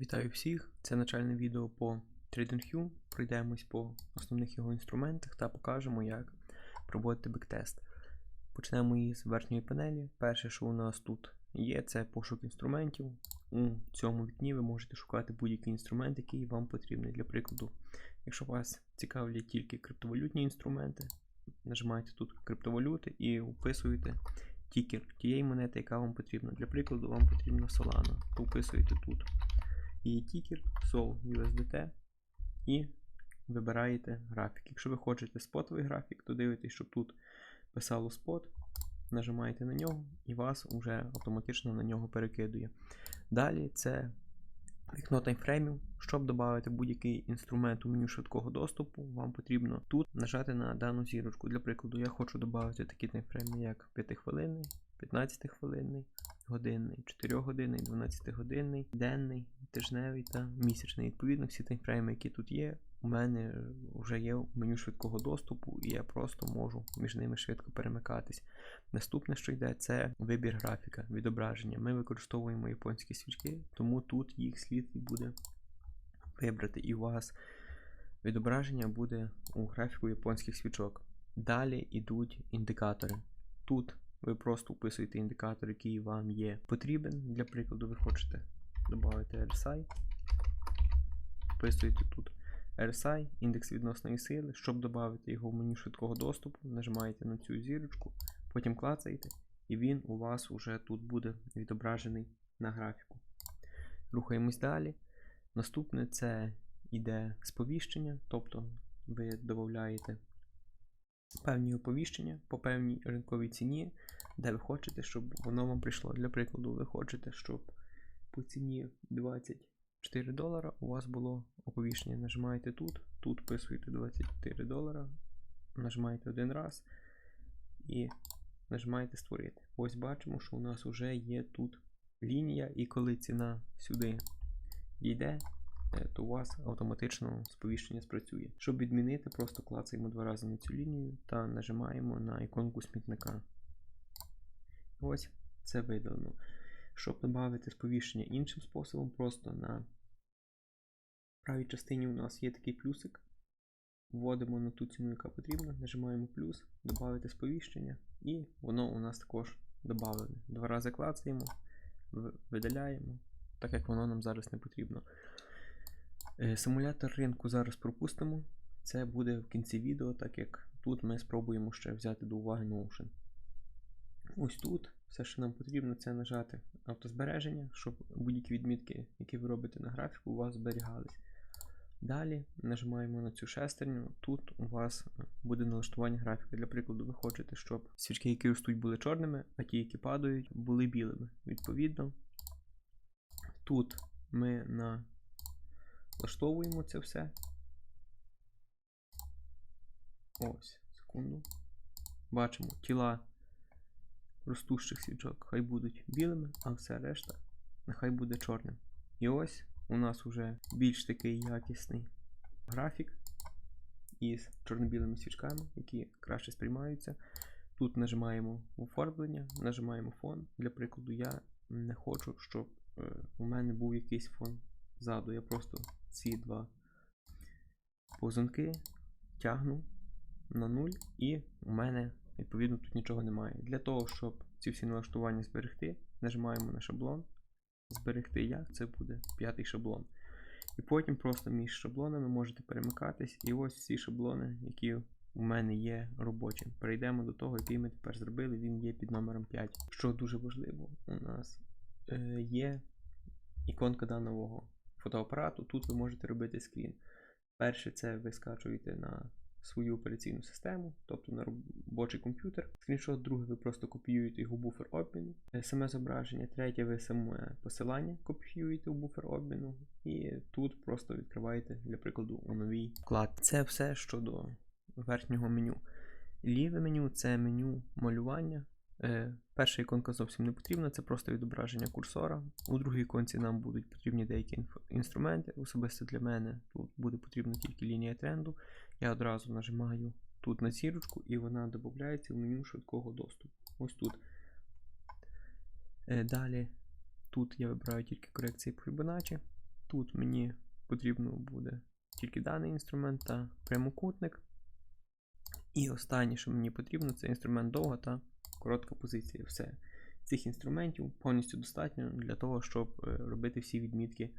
Вітаю всіх! Це начальне відео по TradingView. Пройдемось по основних його інструментах та покажемо, як проводити бектест. Почнемо із верхньої панелі. Перше, що у нас тут є, це пошук інструментів. У цьому вікні ви можете шукати будь-який інструмент, який вам потрібний. Для прикладу, якщо вас цікавлять тільки криптовалютні інструменти, нажимаєте тут криптовалюти і вписуєте тікер тієї монети, яка вам потрібна. Для прикладу, вам потрібна Solana, то вписуєте тут її тікер Sol USDT і вибираєте графік. Якщо ви хочете спотовий графік, то дивитесь, щоб тут писало спот, нажимаєте на нього і вас вже автоматично на нього перекидує. Далі це вікно таймфреймів. Щоб додати будь-який інструмент у меню швидкого доступу, вам потрібно тут нажати на дану зірочку. Для прикладу, я хочу додати такі таймфрейми, як 5-хвилинний, 15-хвилинний, годинний, 4-годинний, 12-годинний, денний, тижневий та місячний. Відповідно, всі таймфрейми, які тут є, у мене вже є меню швидкого доступу, і я просто можу між ними швидко перемикатись. Наступне, що йде, це вибір графіка, відображення. Ми використовуємо японські свічки, тому тут їх слід і буде вибрати. І у вас відображення буде у графіку японських свічок. Далі йдуть індикатори. Тут ви просто вписуєте індикатор, який вам є потрібен. Для прикладу, ви хочете додати RSI. Вписуєте тут RSI, індекс відносної сили. Щоб додати його в меню швидкого доступу, нажимаєте на цю зірочку, потім клацаєте, і він у вас вже тут буде відображений на графіку. Рухаємось далі. Наступне це іде сповіщення, тобто ви додаєте певні оповіщення по певній ринковій ціні, де ви хочете, щоб воно вам прийшло. Для прикладу, ви хочете, щоб по ціні 24 долара у вас було оповіщення. Нажимаєте тут, тут вписуєте 24 долара, нажимаєте один раз і нажимаєте створити. Ось бачимо, що у нас вже є тут лінія, і коли ціна сюди йде, то у вас автоматично сповіщення спрацює. Щоб відмінити, просто клацаємо два рази на цю лінію та нажимаємо на іконку смітника. Ось це видалено. Щоб додати сповіщення іншим способом, просто на правій частині у нас є такий плюсик. Вводимо на ту ціну, яка потрібна, нажимаємо плюс, додати сповіщення, і воно у нас також додане. Два рази клацаємо, видаляємо, так як воно нам зараз не потрібно. Е, Симулятор ринку зараз пропустимо. Це буде в кінці відео, так як тут ми спробуємо ще взяти до уваги Notion. Ось тут все, що нам потрібно, це нажати автозбереження, щоб будь-які відмітки, які ви робите на графіку, у вас зберігались. Далі нажимаємо на цю шестерню. Тут у вас буде налаштування графіка. Для прикладу, ви хочете, щоб свічки, які ростуть, були чорними, а ті, які падають, були білими. Відповідно, тут ми налаштовуємо це все. Ось, секунду. Бачимо тіла ростущих свічок хай будуть білими, а все решта нехай буде чорним. І ось у нас вже більш такий якісний графік із чорно-білими свічками, які краще сприймаються. Тут нажимаємо оформлення, нажимаємо фон. Для прикладу, я не хочу, щоб е, у мене був якийсь фон ззаду. Я просто ці два позонки тягну на нуль, і у мене, відповідно, тут нічого немає. Для того, щоб ці всі налаштування зберегти, нажимаємо на шаблон. Зберегти як, це буде п'ятий шаблон. І потім просто між шаблонами можете перемикатись. І ось ці шаблони, які у мене є робочі. Перейдемо до того, який ми тепер зробили. Він є під номером 5. Що дуже важливо, у нас е, є іконка даного фотоапарату. Тут ви можете робити скрін. Перше, це ви скачуєте на свою операційну систему, тобто на робочий комп'ютер. Скріншот, другий, ви просто копіюєте його буфер обміну, е, саме зображення, третє, ви саме посилання копіюєте у буфер обміну, і тут просто відкриваєте, для прикладу, у новій вклад. Це все щодо верхнього меню. Ліве меню це меню малювання. Перша іконка зовсім не потрібна, це просто відображення курсора. У другій іконці нам будуть потрібні деякі інструменти. Особисто для мене тут буде потрібна тільки лінія тренду. Я одразу нажимаю тут на зірочку і вона додається в меню швидкого доступу. Ось тут. Е, Далі тут я вибираю тільки корекції по Fibonacci. Тут мені потрібно буде тільки даний інструмент та прямокутник. І останнє, що мені потрібно, це інструмент довга та коротка позиція. Все. Цих інструментів повністю достатньо для того, щоб е, робити всі відмітки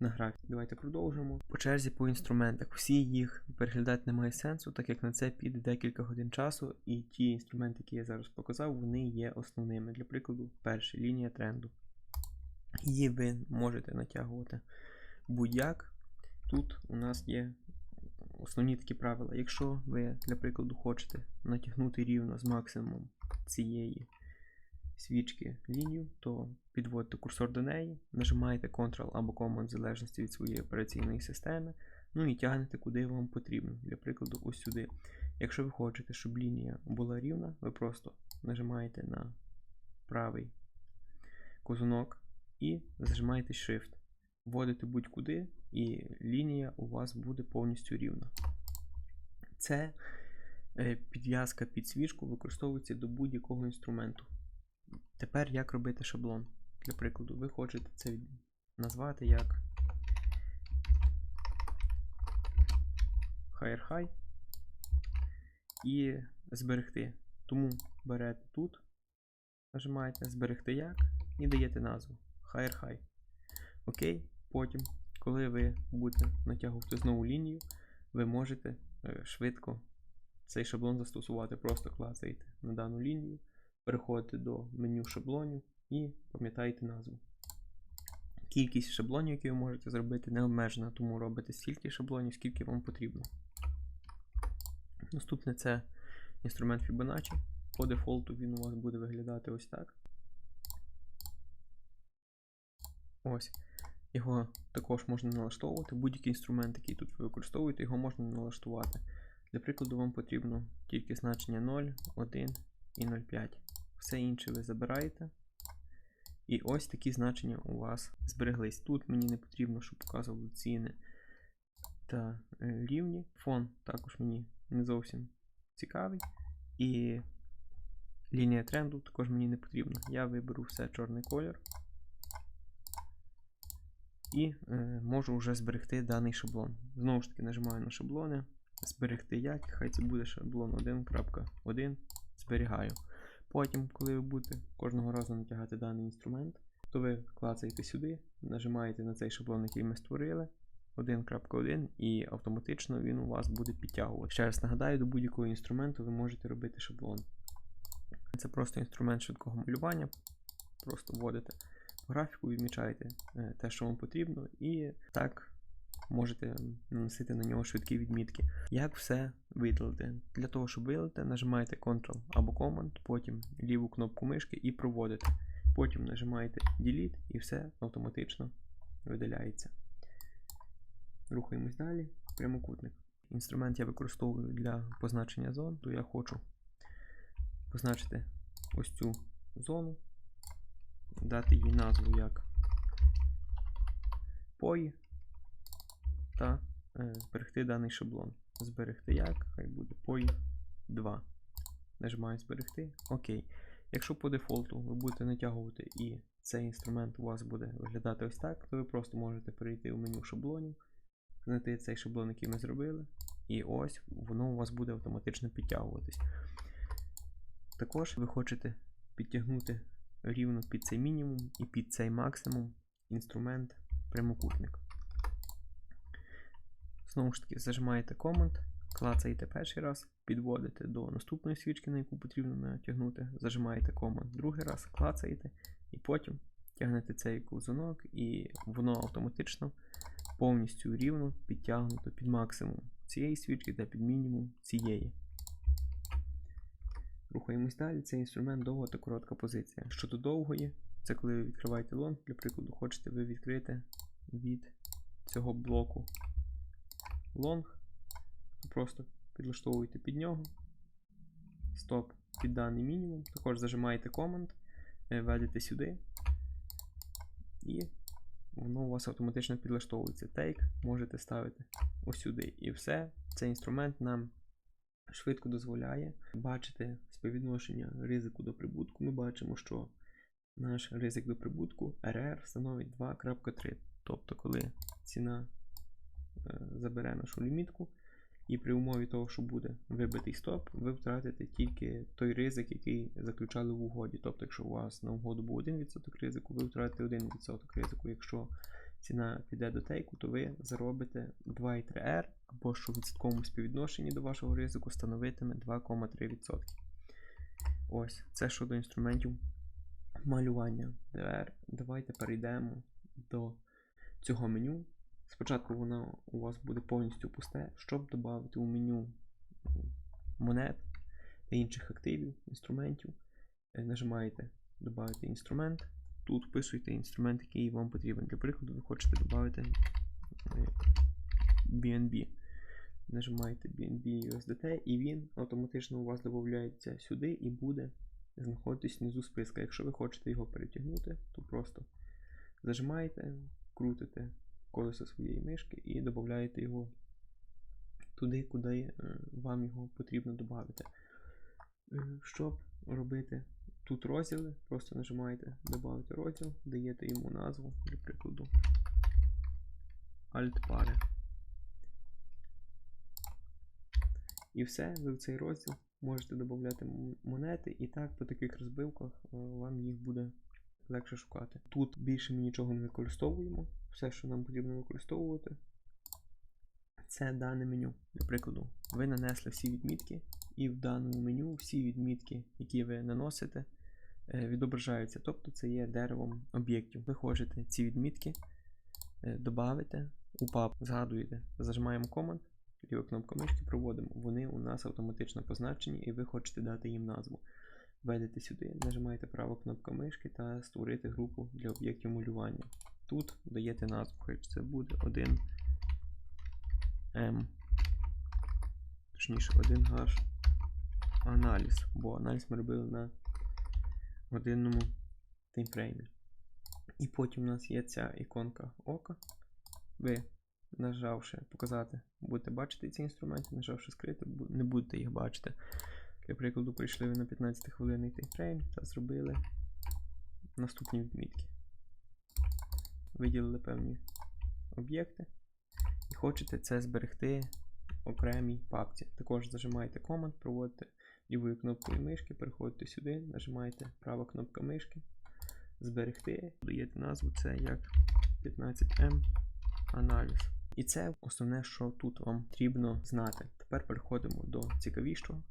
на графіку. Давайте продовжимо. По черзі по інструментах. Всі їх переглядати немає сенсу, так як на це піде декілька годин часу, і ті інструменти, які я зараз показав, вони є основними. Для прикладу, перша лінія тренду. Її ви можете натягувати будь-як. Тут у нас є основні такі правила. Якщо ви, для прикладу, хочете натягнути рівно з максимумом цієї свічки лінію, то підводите курсор до неї, нажимаєте Ctrl або Command в залежності від своєї операційної системи, ну і тягнете куди вам потрібно. Для прикладу, ось сюди. Якщо ви хочете, щоб лінія була рівна, ви просто нажимаєте на правий козунок і зажимаєте Shift. Вводите будь-куди, і лінія у вас буде повністю рівна. Це е, підв'язка під свічку використовується до будь-якого інструменту. Тепер як робити шаблон? Для прикладу, ви хочете це назвати як Higher High і зберегти. Тому берете тут, нажимаєте зберегти як і даєте назву Higher High. Окей, потім, коли ви будете натягувати знову лінію, ви можете е, швидко цей шаблон застосувати. Просто клацаєте на дану лінію, переходите до меню шаблонів і пам'ятаєте назву. Кількість шаблонів, які ви можете зробити, не обмежена, тому робите стільки шаблонів, скільки вам потрібно. Наступне це інструмент Fibonacci. По дефолту він у вас буде виглядати ось так. Ось. Його також можна налаштовувати. Будь-який інструмент, який тут ви використовуєте, його можна налаштувати. Для прикладу, вам потрібно тільки значення 0, 1 і 0,5. Все інше ви забираєте. І ось такі значення у вас збереглись. Тут мені не потрібно, щоб показували ціни та е, рівні. Фон також мені не зовсім цікавий. І лінія тренду також мені не потрібна. Я виберу все чорний колір. І е, можу вже зберегти даний шаблон. Знову ж таки, нажимаю на шаблони, зберегти як, хай це буде шаблон 1.1, зберігаю. Потім, коли ви будете кожного разу натягати даний інструмент, то ви клацаєте сюди, нажимаєте на цей шаблон, який ми створили, 1.1, і автоматично він у вас буде підтягувати. Ще раз нагадаю, до будь-якого інструменту ви можете робити шаблон. Це просто інструмент швидкого малювання. Просто вводите графіку, відмічаєте е, те, що вам потрібно, і так можете наносити на нього швидкі відмітки. Як все видалити? Для того, щоб видалити, нажимаєте Ctrl або Command, потім ліву кнопку мишки і проводите. Потім нажимаєте Delete і все автоматично видаляється. Рухаємось далі. Прямокутник. Інструмент я використовую для позначення зон, то я хочу позначити ось цю зону дати їй назву як пої та е, зберегти даний шаблон. Зберегти як, хай буде пої 2. Нажимаю зберегти. Окей. Якщо по дефолту ви будете натягувати і цей інструмент у вас буде виглядати ось так, то ви просто можете перейти в меню шаблонів, знайти цей шаблон, який ми зробили, і ось воно у вас буде автоматично підтягуватись. Також ви хочете підтягнути рівно під цей мінімум і під цей максимум інструмент прямокутник. Знову ж таки, зажимаєте Command, клацаєте перший раз, підводите до наступної свічки, на яку потрібно натягнути, зажимаєте Command другий раз, клацаєте, і потім тягнете цей ковзунок, і воно автоматично повністю рівно підтягнуто під максимум цієї свічки та під мінімум цієї. Рухаємось далі. Це інструмент довга та коротка позиція. Щодо довгої, це коли ви відкриваєте лонг, для прикладу, хочете ви відкрити від цього блоку лонг. Просто підлаштовуєте під нього. Стоп під даний мінімум. Також зажимаєте команд, введете сюди. І воно у вас автоматично підлаштовується. Take можете ставити ось сюди. І все. Цей інструмент нам швидко дозволяє бачити співвідношення ризику до прибутку. Ми бачимо, що наш ризик до прибутку RR становить 2.3. Тобто, коли ціна е, забере нашу лімітку, і при умові того, що буде вибитий стоп, ви втратите тільки той ризик, який заключали в угоді. Тобто, якщо у вас на угоду був 1% ризику, ви втратите 1% ризику. Якщо ціна піде до тейку, то ви заробите 2,3R, або що в відсотковому співвідношенні до вашого ризику становитиме 2,3%. Ось, це щодо інструментів малювання. Тепер давайте перейдемо до цього меню. Спочатку воно у вас буде повністю пусте, щоб додати у меню монет та інших активів, інструментів. е, Нажимаєте Додати інструмент. Тут вписуєте інструмент, який вам потрібен. Для прикладу, ви хочете додати е, BNB. Нажимаєте BNB USDT і він автоматично у вас додається сюди і буде знаходитись внизу списка. Якщо ви хочете його перетягнути, то просто зажимаєте, крутите колесо своєї мишки і додаєте його туди, куди е, вам його потрібно додати. Щоб робити тут розділи, просто нажимаєте додати розділ, даєте йому назву, для прикладу Alt-пари. І все, ви в цей розділ можете додати монети, і так по таких розбивках е, вам їх буде легше шукати. Тут більше ми нічого не використовуємо. Все, що нам потрібно використовувати, це дане меню. Для прикладу, ви нанесли всі відмітки, і в даному меню всі відмітки, які ви наносите, відображаються. Тобто це є деревом об'єктів. Ви хочете ці відмітки, е, додавите у пап, згадуєте, зажимаємо команд, ліва кнопка мишки проводимо. Вони у нас автоматично позначені, і ви хочете дати їм назву. Введете сюди, нажимаєте права кнопка мишки та створити групу для об'єктів малювання. Тут даєте назву, хай це буде 1 М. Точніше, 1 H аналіз, бо аналіз ми робили на годинному таймфреймі. І потім у нас є ця іконка ока. Ви, нажавши показати, будете бачити ці інструменти, нажавши скрити, не будете їх бачити. Для прикладу, прийшли ви на 15 хвилинний таймфрейм та зробили наступні відмітки. Виділили певні об'єкти і хочете це зберегти в окремій папці. Також зажимаєте команд, проводите лівою кнопкою мишки, переходите сюди, нажимаєте права кнопка мишки, зберегти, даєте назву це як 15M аналіз. І це основне, що тут вам потрібно знати. Тепер переходимо до цікавішого.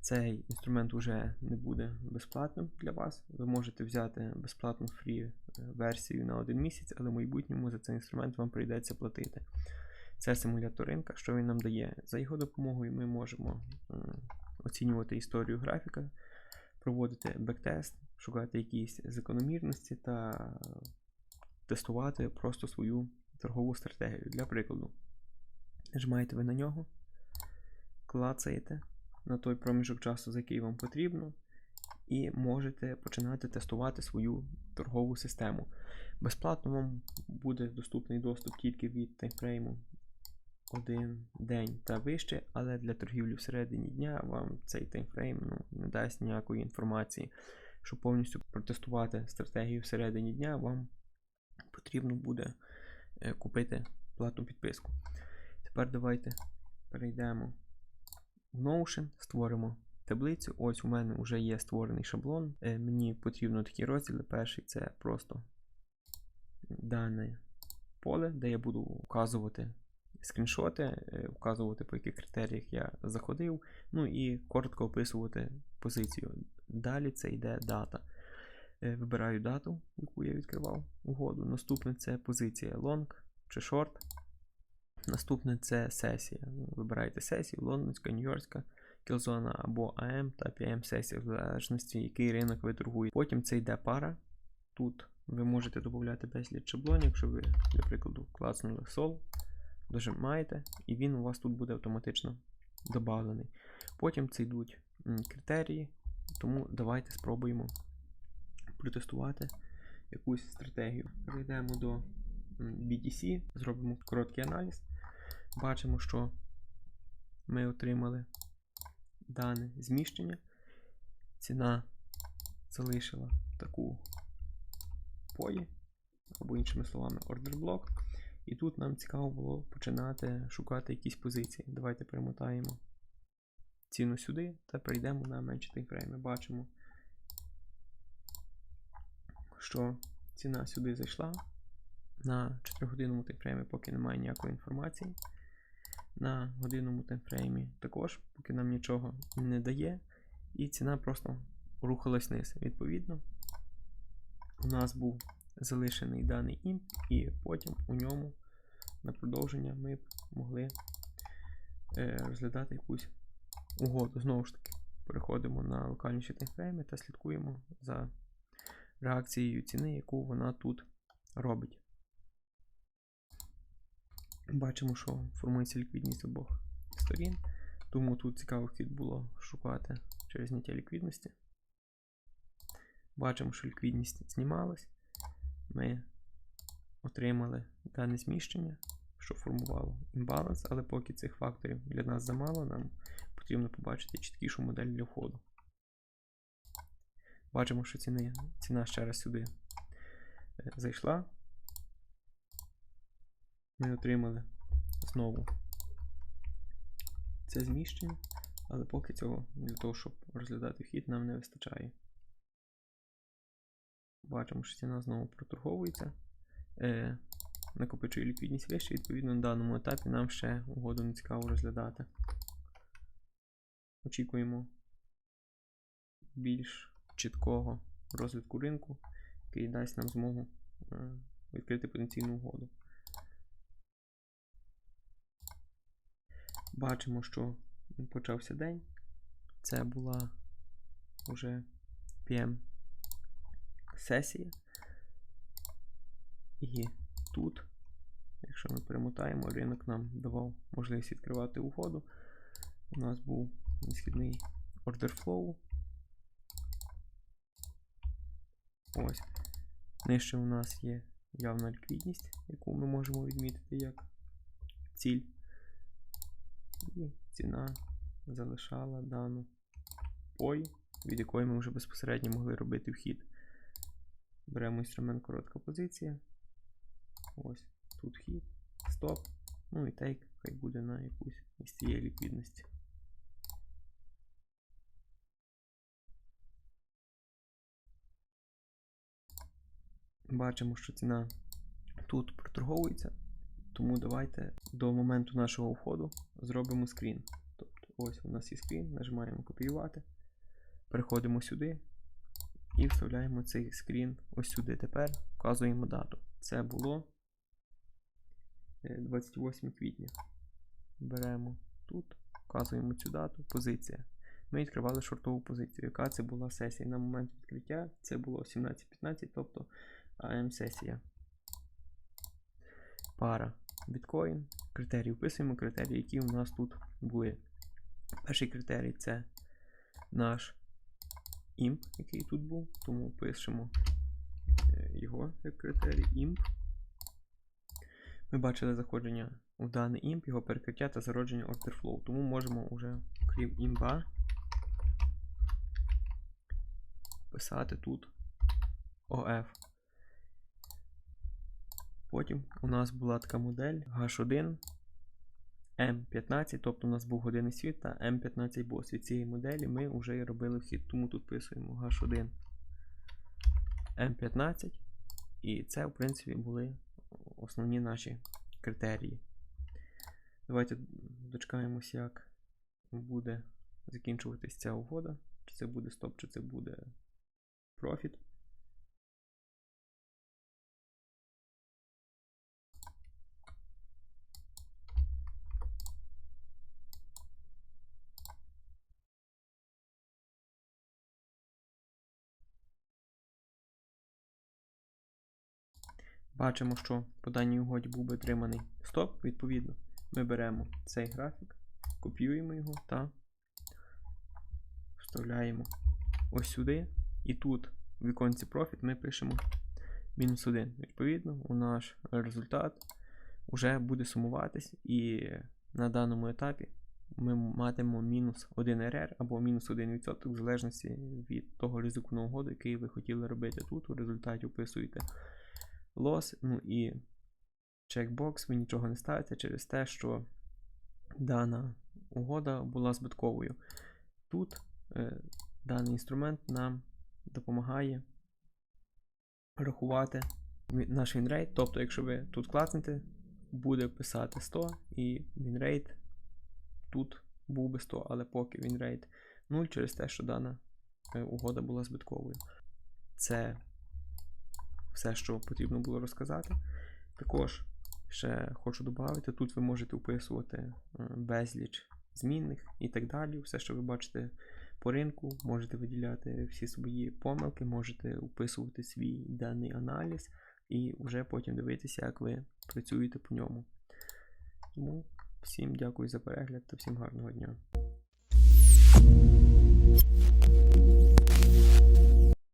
Цей інструмент вже не буде безплатним для вас. Ви можете взяти безплатну фрі версію на один місяць, але в майбутньому за цей інструмент вам прийдеться платити. Це симулятор ринка. Що він нам дає? За його допомогою ми можемо е, оцінювати історію графіка, проводити бектест, шукати якісь закономірності та тестувати просто свою торгову стратегію. Для прикладу, нажимаєте ви на нього, клацаєте на той проміжок часу, за який вам потрібно, і можете починати тестувати свою торгову систему. Безплатно вам буде доступний доступ тільки від таймфрейму один день та вище, але для торгівлі всередині дня вам цей таймфрейм ну, не дасть ніякої інформації. Щоб повністю протестувати стратегію всередині дня, вам потрібно буде е, купити платну підписку. Тепер давайте перейдемо в Notion, створимо таблицю. Ось у мене вже є створений шаблон. Е, Мені потрібно такі розділи. Перший це просто дане поле, де я буду вказувати скріншоти, е, вказувати, по яких критеріях я заходив, ну і коротко описувати позицію. Далі це йде дата. Е, Вибираю дату, яку я відкривав угоду. Наступне це позиція long чи short. Наступне це сесія. Вибираєте сесію, лондонська, нью-йоркська, кілзона або AM та PM сесія, в залежності, який ринок ви торгуєте. Потім це йде пара. Тут ви можете додати безліч шаблонів, якщо ви, для прикладу, клацнули sol, дожимаєте, і він у вас тут буде автоматично додавлений. Потім це йдуть критерії, тому давайте спробуємо протестувати якусь стратегію. Перейдемо до BTC, зробимо короткий аналіз. Бачимо, що ми отримали дане зміщення. Ціна залишила таку пої, або іншими словами, ордер блок. І тут нам цікаво було починати шукати якісь позиції. Давайте перемотаємо ціну сюди та перейдемо на менші таймфрейми. Бачимо, що ціна сюди зайшла. На 4-годинному таймфреймі поки немає ніякої інформації. На годинному таймфреймі також, поки нам нічого не дає. І ціна просто рухалась вниз. Відповідно, у нас був залишений даний імп, і потім у ньому на продовження ми б могли е, розглядати якусь угоду. Знову ж таки, переходимо на локальніші таймфрейми та слідкуємо за реакцією ціни, яку вона тут робить. Бачимо, що формується ліквідність з обох сторін, тому тут цікавий вхід було шукати через зняття ліквідності. Бачимо, що ліквідність знімалась. Ми отримали дане зміщення, що формувало імбаланс, але поки цих факторів для нас замало, нам потрібно побачити чіткішу модель для входу. Бачимо, що ціни, ціна ще раз сюди е, зайшла. Ми отримали знову це зміщення, але поки цього для того, щоб розглядати вхід, нам не вистачає. Бачимо, що ціна знову проторговується, е, накопичує ліквідність вище, відповідно, на даному етапі нам ще угоду не цікаво розглядати. Очікуємо більш чіткого розвитку ринку, який дасть нам змогу е, відкрити потенційну угоду. Бачимо, що почався день. Це була вже PM сесія. І тут, якщо ми перемотаємо, ринок нам давав можливість відкривати угоду. У нас був несхідний order flow. Ось. Нижче у нас є явна ліквідність, яку ми можемо відмітити як ціль. І ціна залишала дану пой, від якої ми вже безпосередньо могли робити вхід. Беремо інструмент коротка позиція. Ось тут вхід, стоп. Ну і тейк, хай буде на якусь із цієї ліквідності. Бачимо, що ціна тут проторговується, тому давайте до моменту нашого входу зробимо скрін. Тобто ось у нас є скрін, нажимаємо копіювати, переходимо сюди і вставляємо цей скрін ось сюди. Тепер вказуємо дату. Це було 28 квітня. Беремо тут, вказуємо цю дату, позиція. Ми відкривали шортову позицію. Яка це була сесія? На момент відкриття це було 17.15, тобто АМ-сесія. Пара біткоін. Критерії вписуємо критерії, які у нас тут були. Перший критерій це наш імп, який тут був, тому пишемо е, його як критерій імп. Ми бачили заходження у даний імп, його перекриття та зародження flow, тому можемо вже, крім імба, писати тут OF. Потім у нас була така модель H1 M15, тобто у нас був годинний світ та M15 бос. Від цієї моделі ми вже і робили вхід, тому тут писуємо H1 M15. І це, в принципі, були основні наші критерії. Давайте дочекаємося, як буде закінчуватись ця угода. Чи це буде стоп, чи це буде профіт. Бачимо, що по даній угоді був би отриманий стоп, відповідно, ми беремо цей графік, копіюємо його та вставляємо ось сюди. І тут в віконці Profit ми пишемо мінус 1. Відповідно, у наш результат вже буде сумуватись, і на даному етапі ми матимемо мінус 1 RR або мінус 1% в залежності від того ризику на угоду, який ви хотіли робити тут. У результаті вписуєте лос, ну і чекбокс, ви нічого не ставите через те, що дана угода була збитковою. Тут е, даний інструмент нам допомагає рахувати наш вінрейт. Тобто, якщо ви тут клацнете, буде писати 100 і вінрейт тут був би 100, але поки вінрейт 0 через те, що дана е, угода була збитковою. Це все, що потрібно було розказати. Також ще хочу додати, тут ви можете вписувати е, безліч змінних і так далі. Все, що ви бачите по ринку, можете виділяти всі свої помилки, можете вписувати свій даний аналіз і вже потім дивитися, як ви працюєте по ньому. Тому всім дякую за перегляд та всім гарного дня.